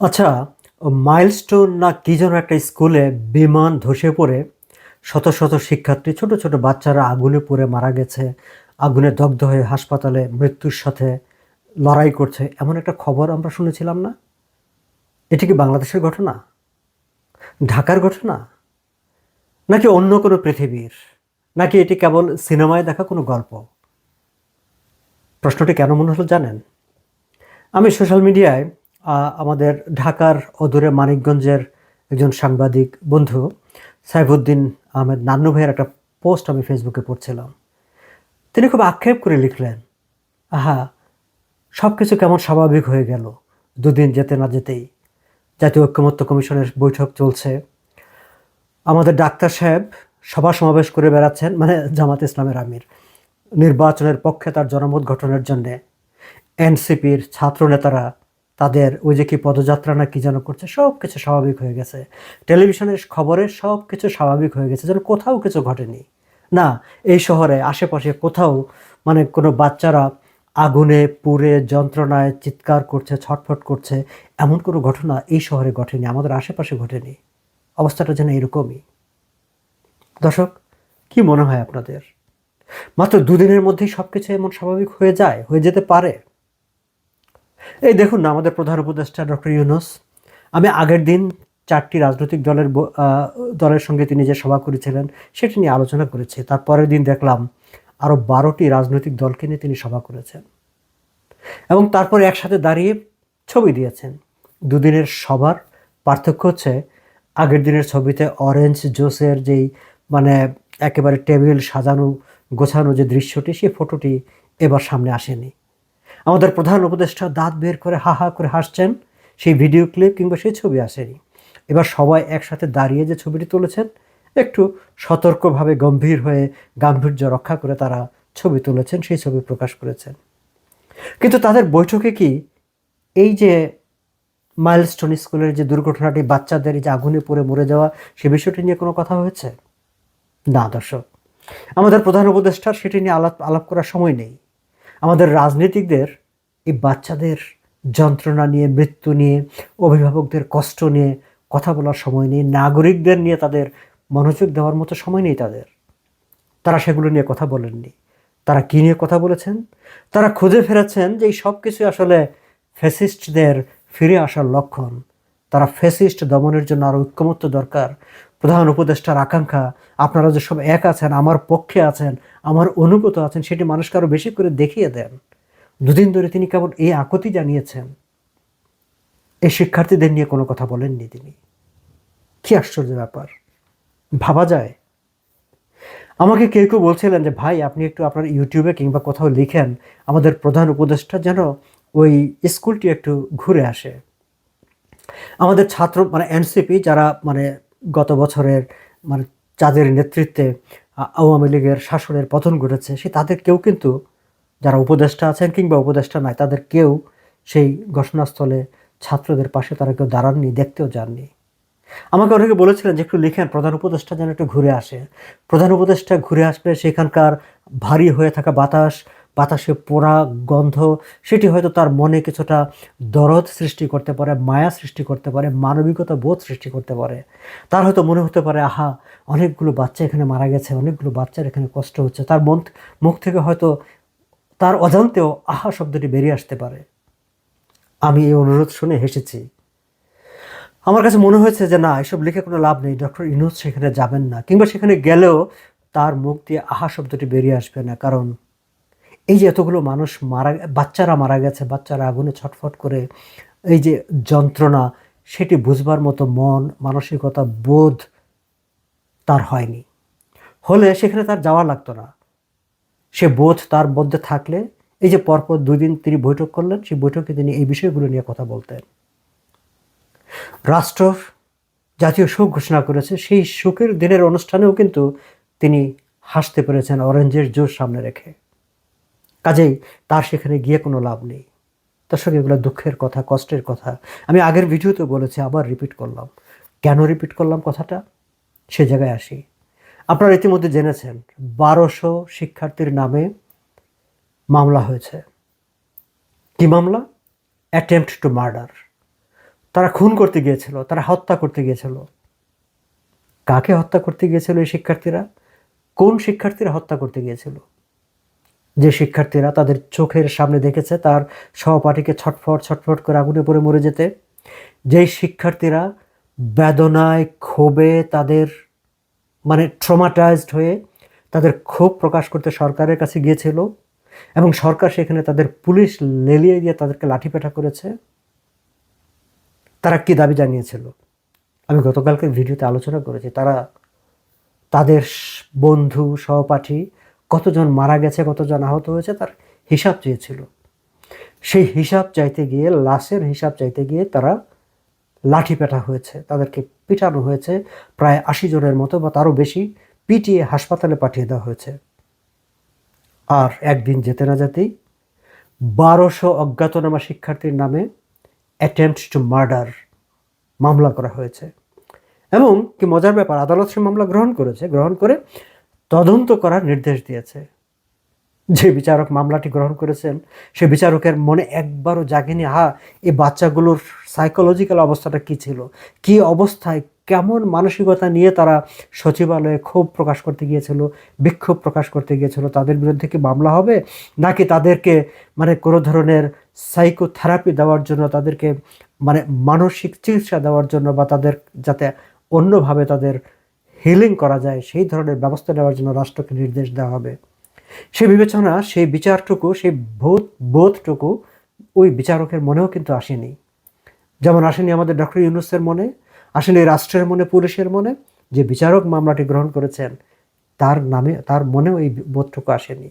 আচ্ছা মাইলস্টোন না কি যেন একটা স্কুলে বিমান ধসে পড়ে। শত শত শিক্ষার্থী, ছোট ছোট বাচ্চারা আগুনে পড়ে মারা গেছে। আগুনে দগ্ধ হয়ে হাসপাতালে মৃত্যুর সাথে লড়াই করছে। এমন একটা খবর আমরা শুনেছিলাম না? এটি কি বাংলাদেশের ঘটনা? ঢাকার ঘটনা? নাকি অন্য কোনো পৃথিবীর? নাকি এটি কেবল সিনেমায় দেখা কোনো গল্প? প্রশ্নটি কেন মনে হলো জানেন? আমি সোশ্যাল মিডিয়ায় আমাদের ঢাকার অদূরে মানিকগঞ্জের একজন সাংবাদিক বন্ধু, সাইফুদ্দিন আহমেদ নান্নু ভাইয়ের একটা পোস্ট আমি ফেসবুকে পড়ছিলাম। তিনি খুব আক্ষেপ করে লিখলেন, আহা সব কিছু কেমন স্বাভাবিক হয়ে গেল, দুদিন যেতে না যেতেই। জাতীয় ঐক্যমত্য কমিশনের বৈঠক চলছে। আমাদের ডাক্তার সাহেব সভা সমাবেশ করে বেড়াচ্ছেন মানে জামাত ইসলামের আমির। নির্বাচনের পক্ষে তার জনমত গঠনের জন্যে। এনসিপির ছাত্র নেতারা তাদের ওই যে কি পদযাত্রা না কি যেন করছে, সব কিছু স্বাভাবিক হয়ে গেছে। টেলিভিশনের খবরে সব কিছু স্বাভাবিক হয়ে গেছে, যেন কোথাও কিছু ঘটেনি। না, এই শহরে, আশেপাশে কোথাও মানে কোনো বাচ্চারা আগুনে পুড়ে, যন্ত্রণায় চিৎকার করছে, ছটফট করছে, এমন কোনো ঘটনা এই শহরে ঘটেনি, আমাদের আশেপাশে ঘটেনি। অবস্থাটা যেন এরকমই। দর্শক, কি মনে হয় আপনাদের? মাত্র দুদিনের মধ্যেই সব কিছু এমন স্বাভাবিক হয়ে যায়, হয়ে যেতে পারে? এই দেখুন না, আমাদের প্রধান উপদেষ্টা ডক্টর ইউনুস। আমি আগের দিন চারটি রাজনৈতিক দলের দলের সঙ্গে তিনি যে সভা করেছিলেন, সেটি নিয়ে আলোচনা করেছে। তারপরের দিন দেখলাম আরও বারোটি রাজনৈতিক দলকে নিয়ে তিনি সভা করেছেন। এবং তারপরে একসাথে দাঁড়িয়ে ছবি দিয়েছেন। দুদিনের সবার পার্থক্য হচ্ছে, আগের দিনের ছবিতে অরেঞ্জ জোসের যেই মানে একেবারে টেবিল সাজানো, গোছানো যে দৃশ্যটি সেই ফটোটি এবার সামনে আসেনি। আমাদের প্রধান উপদেষ্টা দাঁত বের করে হা হা করে হাসছেন, সেই ভিডিও ক্লিপ কিংবা সেই ছবি আসেনি। এবার সবাই একসাথে দাঁড়িয়ে যে ছবিটি তুলেছেন, একটু সতর্কভাবে গম্ভীর হয়ে গাম্ভীর্য রক্ষা করে তারা ছবি তুলেছেন, সেই ছবি প্রকাশ করেছেন। কিন্তু তাদের বৈঠকে কি এই যে মাইলস্টোন স্কুলের যে দুর্ঘটনাটি, বাচ্চাদের যে আগুনে পড়ে মরে যাওয়া, সে বিষয়টি নিয়ে কোনো কথা হয়েছে? না দর্শক। আমাদের প্রধান উপদেষ্টার সেটি নিয়ে আলাপ আলাপ করার সময় নেই। আমাদের রাজনীতিকদের, এই বাচ্চাদের যন্ত্রণা নিয়ে, মৃত্যু নিয়ে, অভিভাবকদের কষ্ট নিয়ে কথা বলার সময় নেই, নাগরিকদের নিয়ে তাদের মনোযোগ দেওয়ার মতো সময় নেই তাদের। তারা সেগুলো নিয়ে কথা বলেননি। তারা কী নিয়ে কথা বলেছেন? তারা খুঁজে ফেরেছেন যে এই সব কিছু আসলে ফ্যাসিস্টদের ফিরে আসার লক্ষণ। তারা ফ্যাসিস্ট দমনের জন্য আরও ঐক্যমত্য দরকার। প্রধান উপদেষ্টার আকাঙ্ক্ষা, আপনারা যে সব এক আছেন, আমার পক্ষে আছেন, আমার অনুগত আছেন, সেটি মানুষকে আরও বেশি করে দেখিয়ে দেন। দুদিন ধরে তিনি কেবল এই আকতি জানিয়েছেন। এই শিক্ষার্থীদের নিয়ে কোনো কথা বলেননি তিনি। কি আশ্চর্য ব্যাপার। ভাবা যায়। আমাকে কেউ কেউ বলছিলেন যে, ভাই, আপনি একটু আপনার ইউটিউবে কিংবা কোথাও লিখেন, আমাদের প্রধান উপদেষ্টা যেন ওই স্কুলটি একটু ঘুরে আসে। আমাদের ছাত্র মানে এনসিপি, যারা মানে গত বছরের মানে যাদের নেতৃত্বে আওয়ামী লীগের শাসনের পতন ঘটেছে, সে তাদের কেউ কিন্তু, যারা উপদেষ্টা আছেন কিংবা উপদেষ্টা নাই, তাদের কেউ সেই ঘটনাস্থলে ছাত্রদের পাশে তারা কেউ দাঁড়াননি, দেখতেও যাননি। আমাকে অনেকে বলেছিলেন যে একটু লিখেন, প্রধান উপদেষ্টা যেন একটু ঘুরে আসে। প্রধান উপদেষ্টা ঘুরে আসলে সেখানকার ভারী হয়ে থাকা বাতাস বাতাসে পোড়া গন্ধ, সেটি হয়তো তার মনে কিছুটা দরদ সৃষ্টি করতে পারে, মায়া সৃষ্টি করতে পারে, মানবিকতা বোধ সৃষ্টি করতে পারে। তার হয়তো মনে হতে পারে, আহা, অনেকগুলো বাচ্চা এখানে মারা গেছে, অনেকগুলো বাচ্চার এখানে কষ্ট হচ্ছে। তার মন, মুখ থেকে হয়তো তার অজান্তেও আহা শব্দটি বেরিয়ে আসতে পারে। আমি এই অনুরোধ শুনে হেসেছি। আমার কাছে মনে হয়েছে যে, না, এসব লিখে কোনো লাভ নেই, ডক্টর ইনুস সেখানে যাবেন না। কিংবা সেখানে গেলেও তার মুখ দিয়ে আহা শব্দটি বেরিয়ে আসবে না, কারণ এই যে এতগুলো মানুষ মারা, বাচ্চারা মারা গেছে, বাচ্চারা আগুনে ছটফট করে, এই যে যন্ত্রণা, সেটি বুঝবার মতো মন, মানসিকতা, বোধ তার হয়নি। হলে সেখানে তার যাওয়া লাগতো না। সে বোধ তার মধ্যে থাকলে, এই যে পরপর দুই দিন তিনি বৈঠক করলেন, সেই বৈঠকে তিনি এই বিষয়গুলো নিয়ে কথা বলতেন। রাষ্ট্র জাতীয় শোক ঘোষণা করেছে, সেই শোকের দিনের অনুষ্ঠানেও কিন্তু তিনি হাসতে পেরেছেন অরেঞ্জের জোর সামনে রেখে। কাজেই তার সেখানে গিয়ে কোনো লাভ নেই। দর্শক এগুলো দুঃখের কথা, কষ্টের কথা। আমি আগের ভিডিওতে বলেছি, আবার রিপিট করলাম। কেন রিপিট করলাম কথাটা? সে জায়গায় আসি। আপনারা ইতিমধ্যে জেনেছেন, বারোশো শিক্ষার্থীর নামে মামলা হয়েছে। কি মামলা? অ্যাটেম্পট টু মার্ডার তারা খুন করতে গিয়েছিল, তারা হত্যা করতে গিয়েছিল। কাকে হত্যা করতে গিয়েছিল এই শিক্ষার্থীরা? কোন শিক্ষার্থীরা হত্যা করতে গিয়েছিল? যে শিক্ষার্থীরা তাদের চোখের সামনে দেখেছে, তার সহপাঠীকে ছটফট ছটফট করে আগুনে পড়ে মরে যেতে। যেই শিক্ষার্থীরা বেদনায় ক্ষোভে তাদের মানে ট্রমাটাইজড হয়ে তাদের ক্ষোভ প্রকাশ করতে সরকারের কাছে গিয়েছিল এবং সরকার সেখানে তাদের পুলিশ লেলিয়ে দিয়ে তাদেরকে লাঠিপেটা করেছে, তারা কি দাবি জানিয়েছিল? আমি গতকালকে ভিডিওতে আলোচনা করেছি, তারা তাদের বন্ধু, সহপাঠী কতজন মারা গেছে, কতজন আহত হয়েছে তার হিসাব চেয়েছিল। সেই হিসাব চাইতে গিয়ে, লাশের হিসাব চাইতে গিয়ে তারা লাঠি পেটা হয়েছে, তাদেরকে পিটানো হয়েছে প্রায় আশি জনের মতো বা তারও বেশি পিটিয়ে হাসপাতালে পাঠিয়ে দেওয়া হয়েছে। আর একদিন যেতে না যেতেই বারোশো অজ্ঞাতনামা শিক্ষার্থীর নামে অ্যাটেম্পট টু মার্ডার মামলা করা হয়েছে। এবং কি মজার ব্যাপার, আদালত সে মামলা গ্রহণ করেছে, গ্রহণ করে তদন্ত করার নির্দেশ দিয়েছে। যে বিচারক মামলাটি গ্রহণ করেছেন, সে বিচারকের মনে একবারও জাগেনি হা এই বাচ্চাগুলোর সাইকোলজিক্যাল অবস্থাটা কি ছিল? কি অবস্থায়? কেমন মানসিকতা নিয়ে তারা সচিবালয়ে ক্ষোভ প্রকাশ করতে গিয়েছিল, বিক্ষোভ প্রকাশ করতে গিয়েছিল? তাদের বিরুদ্ধে কি মামলা হবে? নাকি তাদেরকে মানে কোনো ধরনের সাইকোথেরাপি দেওয়ার জন্য, তাদেরকে মানে মানসিক চিকিৎসা দেওয়ার জন্য বা তাদের যাতে অন্যভাবে তাদের হিলিং করা যায়, সেই ধরনের ব্যবস্থা নেওয়ার জন্য রাষ্ট্রকে নির্দেশ দেওয়া হবে। সেই বিবেচনা, সেই বিচারটুকু, সেই বোধ, বোধটুকু ওই বিচারকের মনেও কিন্তু আসেনি। যেমন আসেনি আমাদের ডক্টর ইউনুসের মনে, আসেনি রাষ্ট্রের মনে, পুলিশের মনে, যে বিচারক মামলাটি গ্রহণ করেছেন, তার নামে, তার মনেও এই বোধটুকু আসেনি।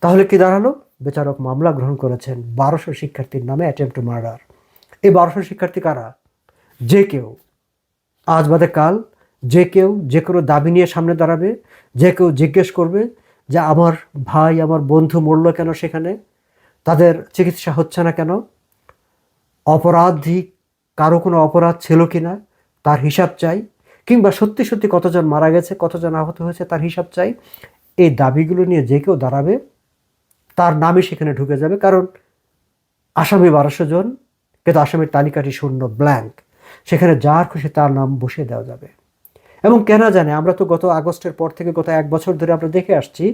তাহলে কি দাঁড়াল? বিচারক মামলা গ্রহণ করেছেন বারোশো শিক্ষার্থীর নামে অ্যাটেম্প টু মার্ডার এই বারোশো শিক্ষার্থী কারা? যে কেউ। আজ বাদে কাল যে কেউ যে কোনো দাবি নিয়ে সামনে দাঁড়াবে, যে কেউ জিজ্ঞেস করবে যে আমার ভাই, আমার বন্ধু মরল কেন সেখানে? তাদের চিকিৎসা হচ্ছে না কেন? অপরাধী, কারও কোনো অপরাধ ছিল কি না? তার হিসাব চাই। কিংবা সত্যি সত্যি কতজন মারা গেছে, কতজন আহত হয়েছে, তার হিসাব চাই। এই দাবিগুলো নিয়ে যে কেউ দাঁড়াবে, তার নামই সেখানে ঢুকে যাবে। কারণ আসামি বারোশো জন, কিন্তু আসামির তালিকাটি শূন্য ব্ল্যাঙ্ক সেখানে যার খুশি তার নাম বসিয়ে দেওয়া যাবে। এবং কেন জানে, আমরা তো গত আগস্টের পর থেকে গত এক বছর ধরে আমরা দেখে আসছি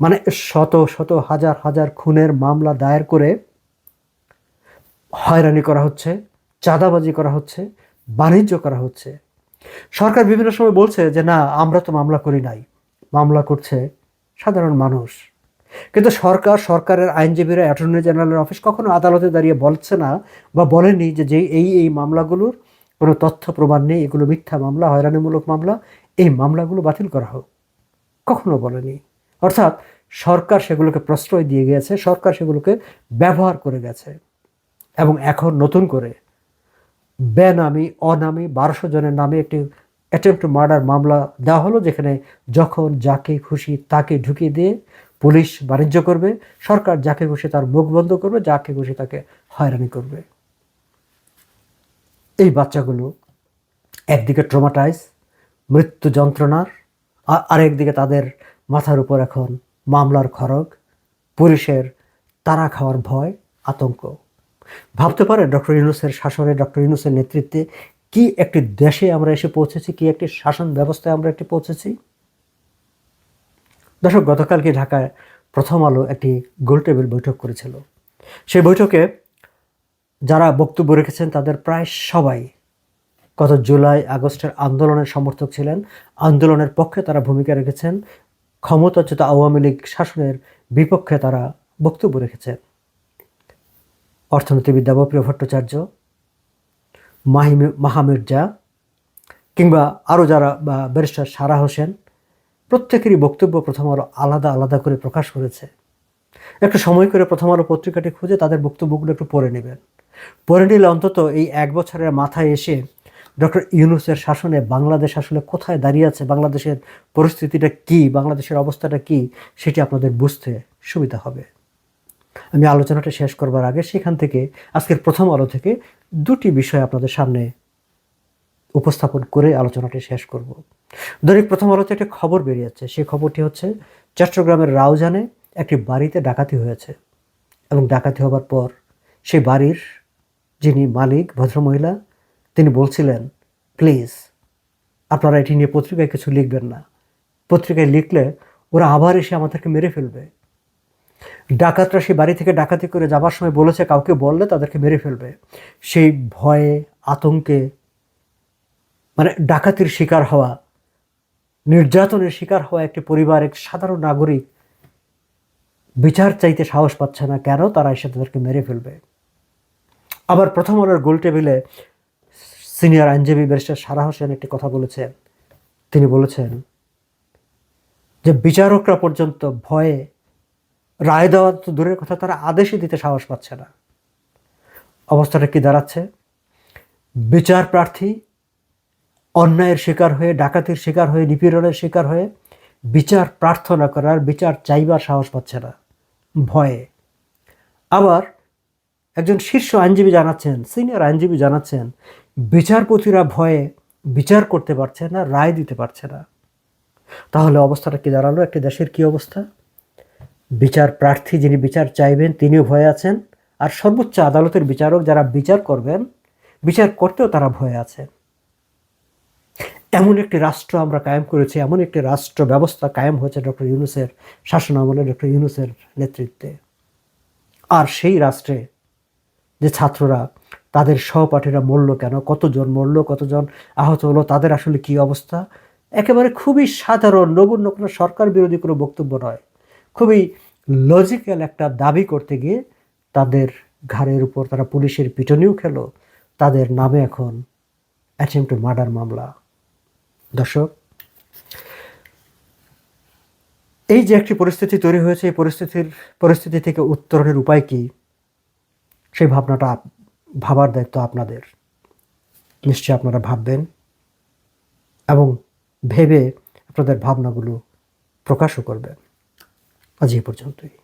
মানে শত শত হাজার হাজার খুনের মামলা দায়ের করে হয়রানি করা হচ্ছে, চাঁদাবাজি করা হচ্ছে, বাণিজ্য করা হচ্ছে। সরকার বিভিন্ন সময় বলছে যে, না, আমরা তো মামলা করি নাই। মামলা করছে সাধারণ মানুষ। কিন্তু সরকার, সরকারের আইনজীবীরা, অ্যাটর্নি জেনারেলের অফিস কখনো আদালতে দাঁড়িয়ে বলছে না বা বলেনি যে এই এই মামলাগুলোর কোনো তথ্য প্রমাণ নেই এগুলো মিথ্যা মামলা, হয়রানিমূলক মামলা, এই মামলাগুলো বাতিল করা হোক। কখনো বলেনি। অর্থাৎ সরকার সেগুলোকে প্রশ্রয় দিয়ে গেছে, সরকার সেগুলোকে ব্যবহার করে গেছে। এবং এখন নতুন করে বেনামি, অনামি, বারোশো জনের নামে একটি অ্যাটেম্প টু মার্ডার মামলা দেওয়া হলো, যেখানে যখন যাকে খুশি তাকে ঢুকিয়ে দিয়ে পুলিশ বাণিজ্য করবে, সরকার যাকে খুশি তার মুখ বন্ধ করবে, যাকে খুশি তাকে হয়রানি করবে। এই বাচ্চাগুলো একদিকে ট্রমাটাইজ মৃত্যু যন্ত্রণার, আর আরেকদিকে তাদের মাথার উপর এখন মামলার খড়গ, পুলিশের তারা খাওয়ার ভয়, আতঙ্ক। ভাবতে পারে ডক্টর ইউনুসের শাসনে, ডক্টর ইউনুসের নেতৃত্বে কি একটি দেশে আমরা এসে পৌঁছেছি, কি একটি শাসন ব্যবস্থায় আমরা একটি পৌঁছেছি? দর্শক, গতকালকে ঢাকায় প্রথম আলো একটি গোলটেবিল বৈঠক করেছিল। সেই বৈঠকে যারা বক্তব্য রেখেছেন, তাদের প্রায় সবাই গত জুলাই, আগস্টের আন্দোলনের সমর্থক ছিলেন। আন্দোলনের পক্ষে তারা ভূমিকা রেখেছেন। ক্ষমতাচ্যুত আওয়ামী লীগ শাসনের বিপক্ষে তারা বক্তব্য রেখেছেন। অর্থনীতিবিদ দেবপ্রিয় ভট্টাচার্য মাহিম মাহামির্জা কিংবা আরও যারা বা ব্যারিস্টার সারা হোসেন, প্রত্যেকেরই বক্তব্য প্রথম আলো আলাদা আলাদা করে প্রকাশ করেছে। একটু সময় করে প্রথম আলো পত্রিকাটি খুঁজে তাদের বক্তব্যগুলো একটু পড়ে নেবেন। পড়ে নিলে অন্তত এই এক বছরের মাথায় এসে ডক্টর ইউনুসের শাসনে বাংলাদেশ আসলে কোথায় দাঁড়িয়ে আছে, বাংলাদেশের পরিস্থিতিটা কি, বাংলাদেশের অবস্থাটা কি, সেটি আপনাদের বুঝতে সুবিধা হবে। আমি আলোচনাটা শেষ করবার আগে সেখান থেকে, আজকের প্রথম আলো থেকে দুটি বিষয় আপনাদের সামনে উপস্থাপন করে আলোচনাটি শেষ করব। দৈনিক প্রথম আলোতে একটা খবর বেরিয়েছে, সেই খবরটি হচ্ছে চট্টগ্রামের রাউজানে একটি বাড়িতে ডাকাতি হয়েছে এবং ডাকাতি হবার পর সেই বাড়ির যিনি মালিক, ভদ্রমহিলা, তিনি বলছিলেন, প্লিজ, আপনারা এটি নিয়ে পত্রিকায় কিছু লিখবেন না। পত্রিকায় লিখলে ওরা আবার এসে আমাদেরকে মেরে ফেলবে। ডাকাতরা সেই বাড়ি থেকে ডাকাতি করে যাবার সময় বলেছে, কাউকে বললে তাদেরকে মেরে ফেলবে। সেই ভয়ে, আতঙ্কে মানে ডাকাতির শিকার হওয়া, নির্যাতনের শিকার হওয়া একটি পরিবার, এক সাধারণ নাগরিক বিচার চাইতে সাহস পাচ্ছে না, কেন তারা এসে তাদেরকে মেরে ফেলবে? আবার প্রথম আলোর গোল টেবিলে সিনিয়র আইনজীবী ব্যারিস্টার সারা হোসেন একটি কথা বলেছেন। তিনি বলেছেন যে বিচারকরা পর্যন্ত ভয়ে রায় দেওয়া তো দূরের কথা, তারা আদেশই দিতে সাহস পাচ্ছে না। অবস্থাটা কি দাঁড়াচ্ছে? বিচার প্রার্থী অন্যায়ের শিকার হয়ে, ডাকাতির শিকার হয়ে, নিপীড়নের শিকার হয়ে বিচার প্রার্থনা করার, বিচার চাইবার সাহস পাচ্ছে না। ভয়ে। আবার একজন শীর্ষ আইনজীবী জানাচ্ছেন, সিনিয়র আইনজীবী জানাচ্ছেন, বিচারপতিরা ভয়ে বিচার করতে পারছে না, রায় দিতে পারছে না। তাহলে অবস্থাটা কি দাঁড়াল? একটি দেশের কি অবস্থা? বিচার প্রার্থী যিনি বিচার চাইবেন, তিনিও ভয়ে আছেন। আর সর্বোচ্চ আদালতের বিচারক যারা বিচার করবেন, বিচার করতেও তারা ভয়ে আছেন। এমন একটি রাষ্ট্র আমরা কায়েম করেছি, এমন একটি রাষ্ট্র ব্যবস্থা কায়েম হয়েছে ডক্টর ইউনুসের শাসন আমলে ডক্টর ইউনুসের নেতৃত্বে। আর সেই রাষ্ট্রে যে ছাত্ররা, তাদের সহপাঠীরা মরল কেন? কতজন মরল? কতজন আহত হলো? তাদের আসলে কি অবস্থা? একেবারে খুবই সাধারণ, নগণ্য কোনো সরকার বিরোধী কোনো বক্তব্য নয়। খুবই লজিক্যাল একটা দাবি করতে গিয়ে তাদের ঘাড়ের উপর তারা পুলিশের পিটনিও খেলো। তাদের নামে এখন অ্যাটেম্প টু মার্ডার মামলা। দর্শক, এই যে একটি পরিস্থিতি তৈরি হয়েছে, এই পরিস্থিতির, পরিস্থিতি থেকে উত্তরণের উপায় কি? সেই ভাবনাটা ভাবার দায়িত্ব আপনাদের। নিশ্চয়ই আপনারা ভাববেন এবং ভেবে আপনাদের ভাবনাগুলো প্রকাশও করবেন। আজ এই পর্যন্তই।